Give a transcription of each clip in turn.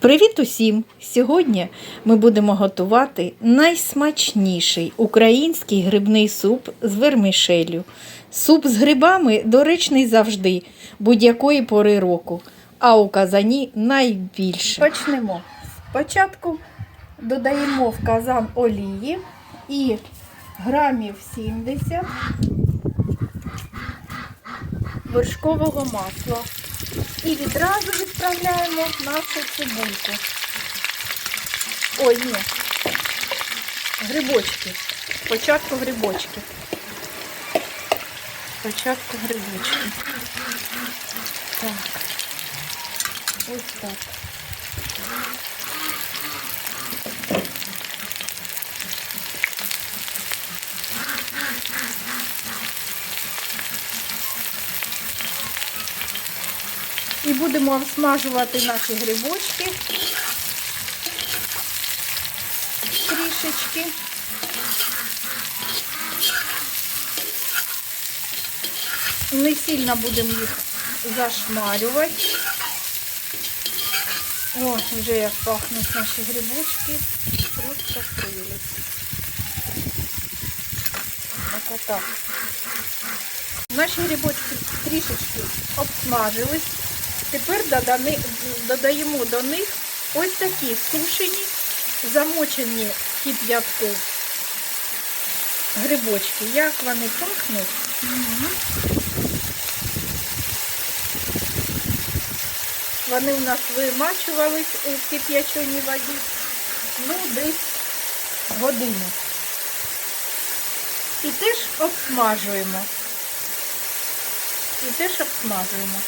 Привіт усім! Сьогодні ми будемо готувати найсмачніший український грибний суп з вермішелю. Суп з грибами доречний завжди, будь-якої пори року, а у казані найбільше. Почнемо. Спочатку додаємо в казан олії і грамів 70 вершкового масла. І відразу відправляємо нашу цибульку. Ой, ні. Грибочки. Спочатку грибочки. Спочатку грибочки. Так. Ось так. І будемо обсмажувати наші грибочки трішечки. Не сильно будемо їх зашмарювати. О, вже як пахнуть наші грибочки. Просто прелість. Ось так. Наші грибочки трішечки обсмажились. Тепер додаємо до них ось такі сушені, замочені кип'ятку грибочки. Як вони пахнуть? Вони у нас вимачувались у кип'яченій воді, ну, десь годину. І теж обсмажуємо. І теж обсмажуємо.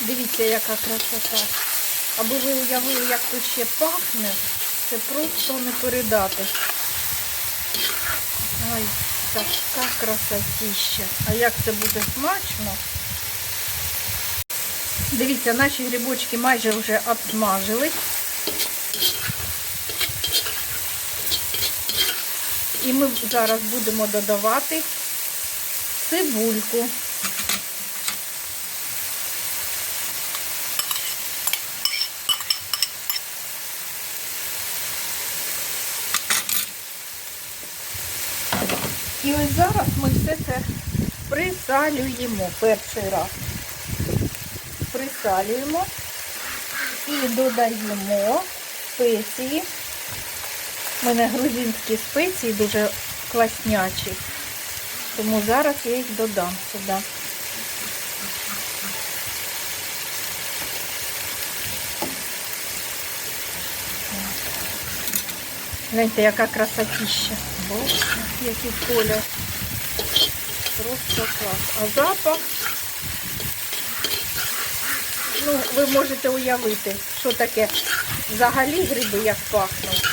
Дивіться, яка красота. Аби ви уявили, як тут ще пахне, це просто не передати. Ой, така красотища. А як це буде смачно? Дивіться, наші грибочки майже вже обсмажились. І ми зараз будемо додавати цибульку. І ось зараз ми все це присалюємо перший раз. Присалюємо і додаємо спеції. У мене грузинські спеції дуже класнячі, тому зараз я їх додам сюди. Гляньте, яка красотища. Який колір. Просто клас. А запах, ну, ви можете уявити, що таке взагалі гриби як пахнуть.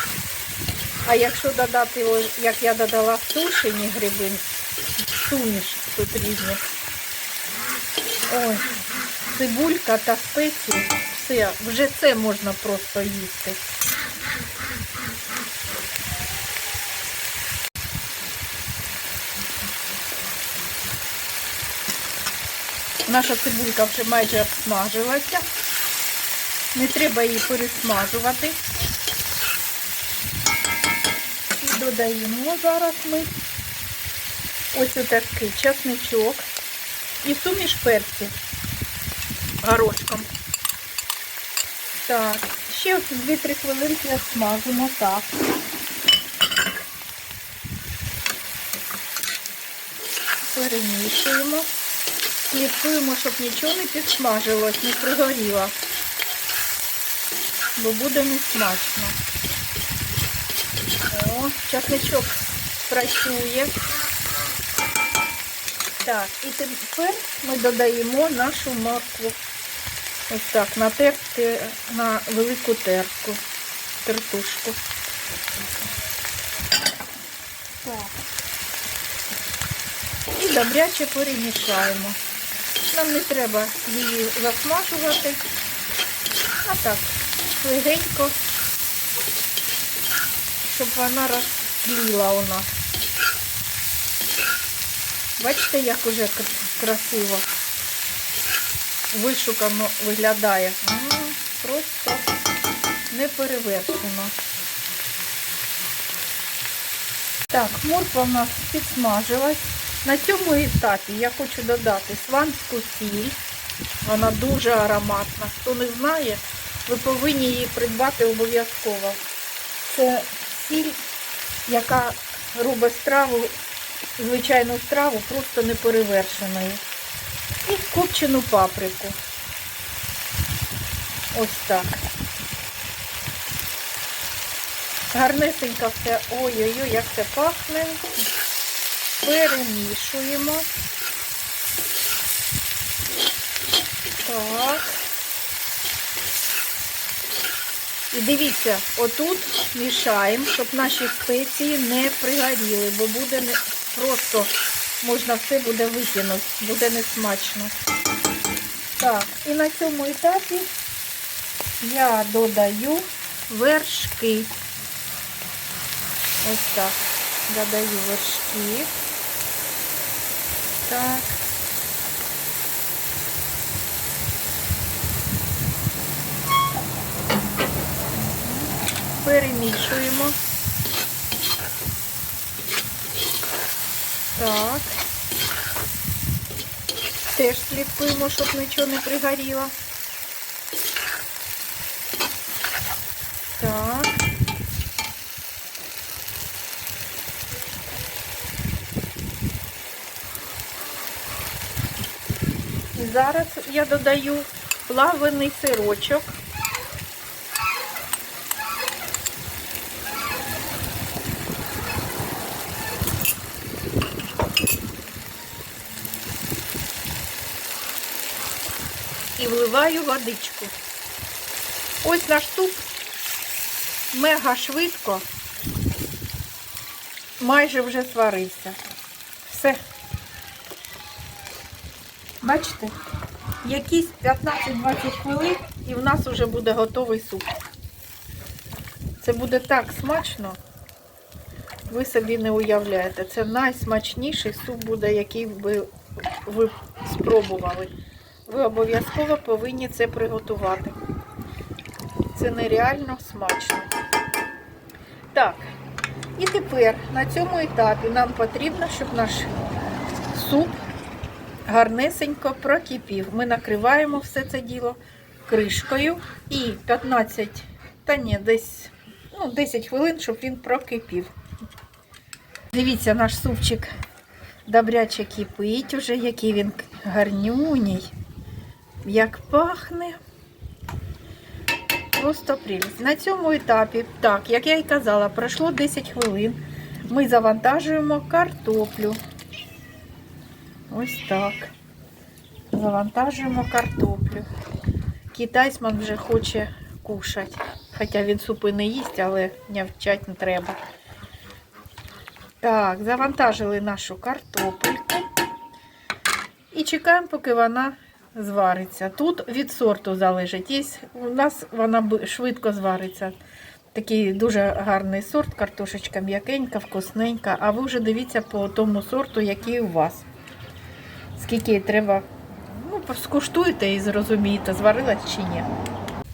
А якщо додати, як я додала сушені гриби, суміш тут різні. Ой, цибулька та спеції, все, вже це можна просто їсти. Наша цибулька вже майже обсмажилася. Не треба її пересмажувати. І додаємо зараз ми ось отакий часничок і суміш перців горошком. Так, ще 2-3 хвилинки обсмажимо так. Перемішуємо. Слідкуємо, щоб нічого не підсмажилось, не пригоріло, бо буде не смачно. О, часничок працює. Так, і тепер ми додаємо нашу моркву. Ось так, натерти на велику терку, тертушку. Так. І добряче перемішаємо. Нам не треба її засмажувати, а так, легенько, щоб вона розтліла у нас. Бачите, як уже красиво вишукано виглядає. М, Просто неперевершено. Так, морква в нас підсмажилась. На цьому етапі я хочу додати сванську сіль. Вона дуже ароматна. Хто не знає, ви повинні її придбати обов'язково. Це сіль, яка робить страву, звичайну страву, просто неперевершеною. І копчену паприку. Ось так. Гарнесенько все. Ой-ой-ой, як це пахне. Перемішуємо. Так. І дивіться, отут мішаємо, щоб наші спеції не пригоріли, бо буде не просто можна все буде викинути, буде несмачно. Так, і на цьому етапі я додаю вершки. Ось так. Додаю вершки. Так. Перемішуємо. Так. Теж слідкуємо, щоб нічого не пригоріло. Так. І зараз я додаю плавлений сирочок. І вливаю водичку. Ось наш суп мега швидко, майже вже сварився. Все. Бачите? Якісь 15-20 хвилин і в нас вже буде готовий суп. Це буде так смачно, ви собі не уявляєте. Це найсмачніший суп буде, який би ви спробували. Ви обов'язково повинні це приготувати. Це нереально смачно. Так, і тепер на цьому етапі нам потрібно, щоб наш суп гарнесенько прокипів. Ми накриваємо все це діло кришкою і 15, та ні, десь ну, 10 хвилин, щоб він прокипів. Дивіться, наш супчик добряче кипить уже, який він гарнюній. Як пахне. Просто прелість. На цьому етапі, так, як я і казала, пройшло 10 хвилин. Ми завантажуємо картоплю. Ось так. Завантажуємо картоплю. Китайський вже хоче кушати. Хоча він супи не їсть, але нявчать не треба. Так, завантажили нашу картопельку. І чекаємо, поки вона звариться. Тут від сорту залежить. Є, у нас вона швидко звариться. Такий дуже гарний сорт, картошечка м'якенька, вкусненька. А ви вже дивіться по тому сорту, який у вас. Скільки треба. Ну, скуштуєте і зрозумієте, зварилась чи ні.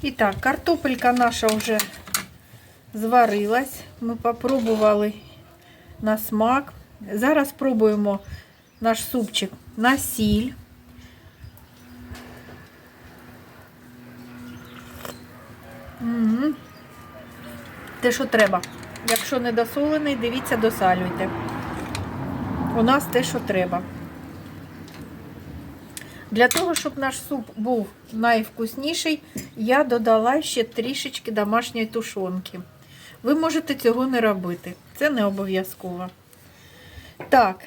І так, картопелька наша вже зварилась. Ми попробували на смак. Зараз спробуємо наш супчик на сіль. Мгм. Те, що треба. Якщо не досолений, дивіться, досалюйте. У нас те, що треба. Для того, щоб наш суп був найвкусніший, я додала ще трішечки домашньої тушонки. Ви можете цього не робити. Це не обов'язково. Так,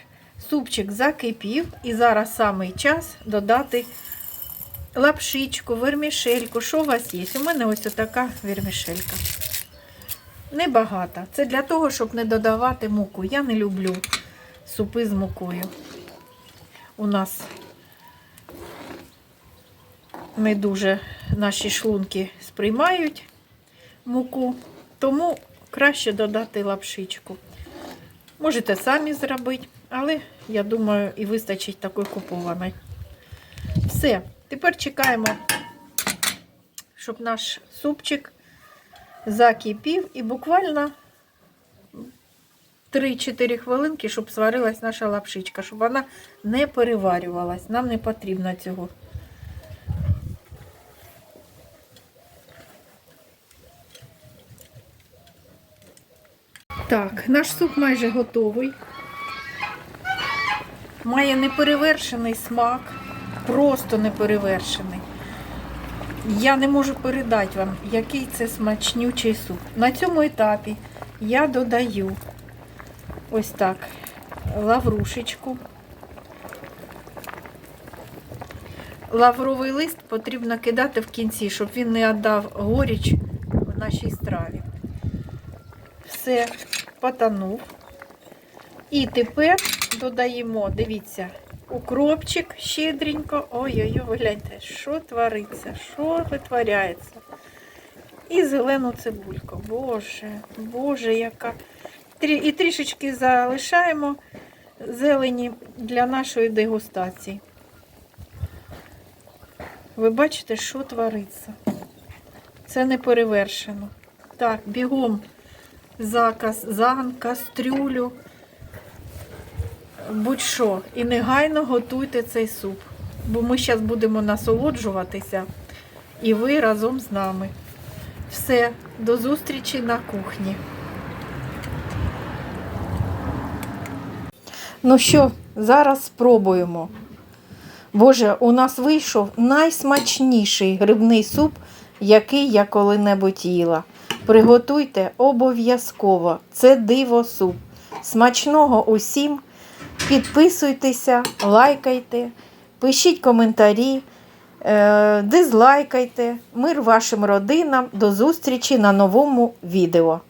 супчик закипів, і зараз самий час додати лапшичку, вермішельку. Що у вас є? У мене ось така вермішелька. Небагато. Це для того, щоб не додавати муку. Я не люблю супи з мукою. У нас не дуже наші шлунки сприймають муку, тому краще додати лапшичку. Можете самі зробити, Але я думаю, і вистачить такої купованої. Все. Тепер чекаємо, щоб наш супчик закипів і буквально 3-4 хвилинки, щоб сварилась наша лапшичка, щоб вона не переварювалась. Нам не потрібно цього. Так, наш суп майже готовий. Має неперевершений смак, просто неперевершений. Я не можу передати вам, який це смачнючий суп. На цьому етапі я додаю ось так лаврушечку. Лавровий лист потрібно кидати в кінці, щоб він не віддав горіч в нашій страві. Все, потонув. І тепер додаємо, дивіться, укропчик щедренько. Ой-ой-ой, гляньте, що твориться, що витворяється. І зелену цибульку. Боже, Боже, яка. І трішечки залишаємо зелені для нашої дегустації. Ви бачите, що твориться? Це не перевершено. Так, бігом за, кас, кастрюлю будь-що. І негайно готуйте цей суп. Бо ми зараз будемо насолоджуватися і ви разом з нами. Все, до зустрічі на кухні. Ну що, зараз спробуємо. Боже, у нас вийшов найсмачніший грибний суп, який я коли-небудь їла. Приготуйте обов'язково. Це диво суп. Смачного усім. Підписуйтеся, лайкайте, пишіть коментарі, е, дизлайкайте. Мир вашим родинам. До зустрічі на новому відео.